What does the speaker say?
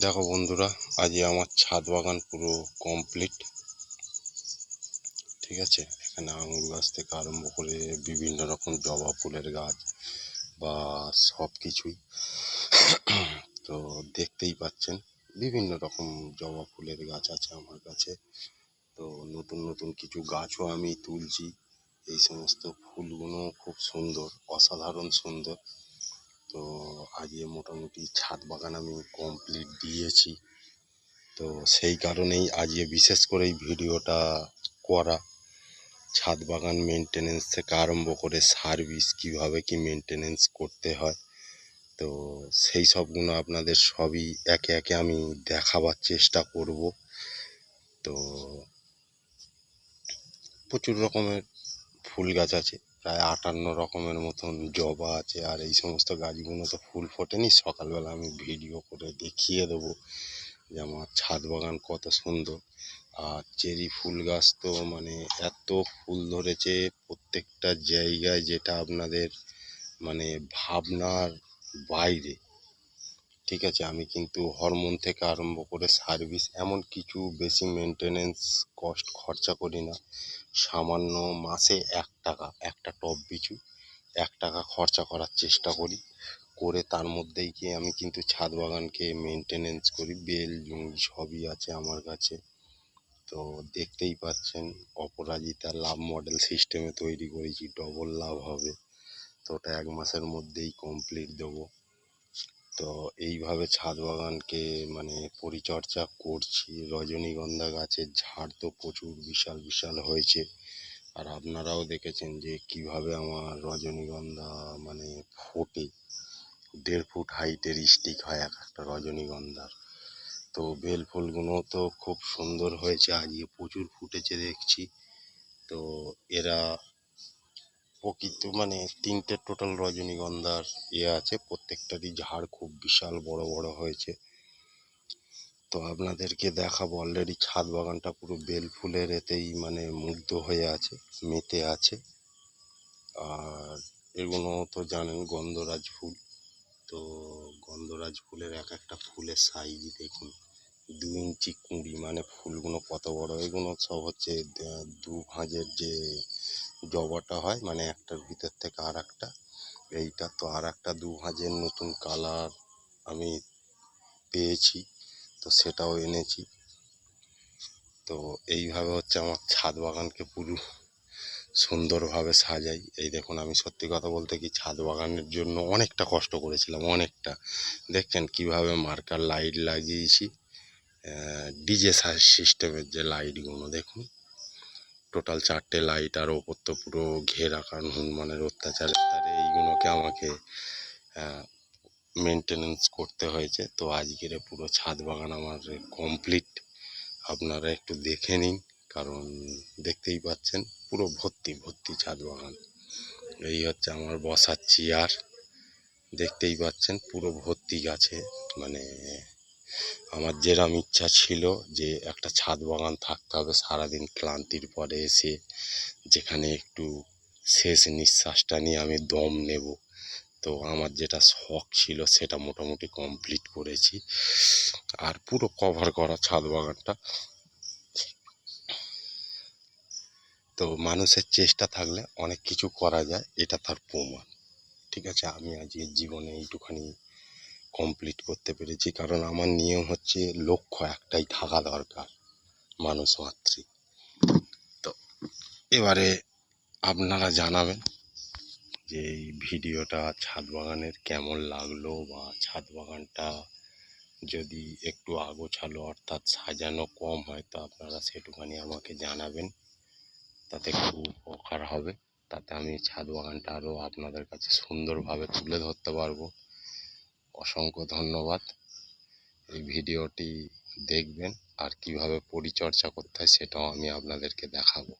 দেখো বন্ধুরা আজ আমার ছাদ বাগান পুরো কমপ্লিট ঠিক আছে? এখানে আঙুর গাছ থেকে আরম্ভ করে বিভিন্ন রকম জবা ফুলের গাছ বা সব কিছুই। তো দেখতেই পাচ্ছেন, বিভিন্ন রকম জবা ফুলের গাছ আছে আমার কাছে। তো নতুন নতুন কিছু গাছও আমি তুলছি। এই সমস্ত ফুলগুলো খুব সুন্দর, অসাধারণ সুন্দর। তো আজকে মোটামুটি ছাদ বাগান আমি কমপ্লিট দিয়েছি। তো সেই কারণেই আজকে বিশেষ করে এই ভিডিওটা করা। ছাদ বাগান মেনটেনেন্স থেকে আরম্ভ করে সার্ভিস কীভাবে কি মেনটেনেন্স করতে হয়, তো সেই সবগুলো আপনাদের সবই একে একে আমি দেখাবার চেষ্টা করব। তো প্রচুর রকমের ফুল গাছ আছে। প্রায় আটান্ন রকমের মতন জবা আছে, আর এই সমস্ত গাছগুলো তো ফুল ফোটেনি। সকালবেলা আমি ভিডিও করে দেখিয়ে দেবো যে আমার ছাদ বাগান কত সুন্দর। আর চেরি ফুল গাছ তো মানে এত ফুল ধরেছে প্রত্যেকটা জায়গায় যেটা আপনাদের মানে ভাবনার বাইরে। ঠিক আছে, আমি কিন্তু হরমোন থেকে আরম্ভ করে সার্ভিস, এমন কিছু বেশি মেনটেনেন্স কস্ট খরচা করি না। সামান্য মাসে এক টাকা, একটা টব পিছু এক টাকা খরচা করার চেষ্টা করি। করে তার মধ্যেই গিয়ে আমি কিন্তু ছাদ বাগানকে মেনটেনেন্স করি, বেল জুঁই সবই আছে আমার কাছে। তো দেখতেই পাচ্ছেন, অপরাজিতা লাভ মডেল সিস্টেমে তৈরি করেছি ডবল লাভ হবে। তো ওটা এক মাসের মধ্যেই কমপ্লিট দেবো। তো এইভাবে ছাদ বাগানকে মানে পরিচর্যা করছি। রজনীগন্ধা গাছের ঝাড় তো প্রচুর বিশাল বিশাল হয়েছে। আর আপনারাও দেখেছেন যে কীভাবে আমার রজনীগন্ধা মানে ফোটে। দেড় ফুট হাইটের স্টিক হয় এক একটা রজনীগন্ধার। তো বেল ফুলগুলো তো খুব সুন্দর হয়েছে, আজকে প্রচুর ফুটেছে দেখছি। তো এরা প্রকৃত মানে তিনটে টোটাল রজনীগন্ধার ইয়ে আছে। প্রত্যেকটারই ঝাড় খুব বিশাল, বড় বড় হয়েছে। তো আপনাদেরকে দেখাবো অলরেডি ছাদ বাগানটা পুরো বেল ফুলের এতেই মানে মুগ্ধ হয়ে আছে, মেতে আছে। আর এগুলো তো জানেন গন্ধরাজ ফুল। তো গন্ধরাজ ফুলের এক একটা ফুলের সাইজ দেখুন। দু ইঞ্চি কুঁড়ি মানে ফুলগুলো কত বড়? এগুলো সব হচ্ছে দু ভাঁজের যে জবাটা হয় মানে একটার ভিতর থেকে আর একটা এইটা তো আর একটা দু ভাঁজের নতুন কালার আমি পেয়েছি, তো সেটাও এনেছি। তো এইভাবে হচ্ছে আমার ছাদ বাগানকে পুরো সুন্দরভাবে সাজাই। এই দেখুন, আমি সত্যি কথা বলতে কি ছাদ বাগানের জন্য অনেকটা কষ্ট করেছিলাম, অনেকটা। দেখছেন কীভাবে মার্কার লাইট লাগিয়েছি ডিজে সিস্টেমের যে লাইটগুলো দেখুন। টোটাল চারটে লাইট আর ওপর তো পুরো ঘেরা কারণ হনুমানের অত্যাচারে, তার এইগুলোকে আমাকে মেনটেনেন্স করতে হয়েছে। তো আজকের পুরো ছাদ বাগান আমার কমপ্লিট আপনারা একটু দেখে নিন, কারণ দেখতেই পাচ্ছেন, পুরো ভর্তি ভর্তি ছাদ বাগান। এই হচ্ছে আমার বসার চেয়ার দেখতেই পাচ্ছেন, পুরো ভর্তি গাছে মানে আমার যেরম ইচ্ছা ছিল যে একটা ছাদ বাগান থাকতে হবে, সারাদিন ক্লান্তির পরে এসে যেখানে একটু শেষ নিঃশ্বাসটা নিয়ে আমি দম নেব। তো আমার যেটা শখ ছিল সেটা মোটামুটি কমপ্লিট করেছি। আর পুরো কভার করা ছাদ বাগানটা। তো মানুষের চেষ্টা থাকলে অনেক কিছু করা যায়, এটা তার প্রমাণ। ঠিক আছে, আমি আজকে জীবনে এইটুখানি কমপ্লিট করতে পেরেছি। কারণ আমার নিয়ম হচ্ছে লক্ষ্য একটাই থাকা দরকার মানুষ মাত্রই তো, এবারে আপনারা জানাবেন যে এই ভিডিওটা ছাদ বাগানের কেমন লাগল বা ছাদ বাগানটা যদি একটু আগোছালো অর্থাৎ সাজানো কম হয় তো আপনারা সেটুখানি আমাকে জানাবেন। তাতে খুব উপকার হবে। তাতে আমি ছাদ বাগানটা আরও আপনাদের কাছে সুন্দরভাবে তুলে ধরতে পারব। অসংখ্য ধন্যবাদ। এই ভিডিওটি দেখবেন আর কীভাবে পরিচর্যা করতে হয় সেটাও আমি আপনাদেরকে দেখাবো।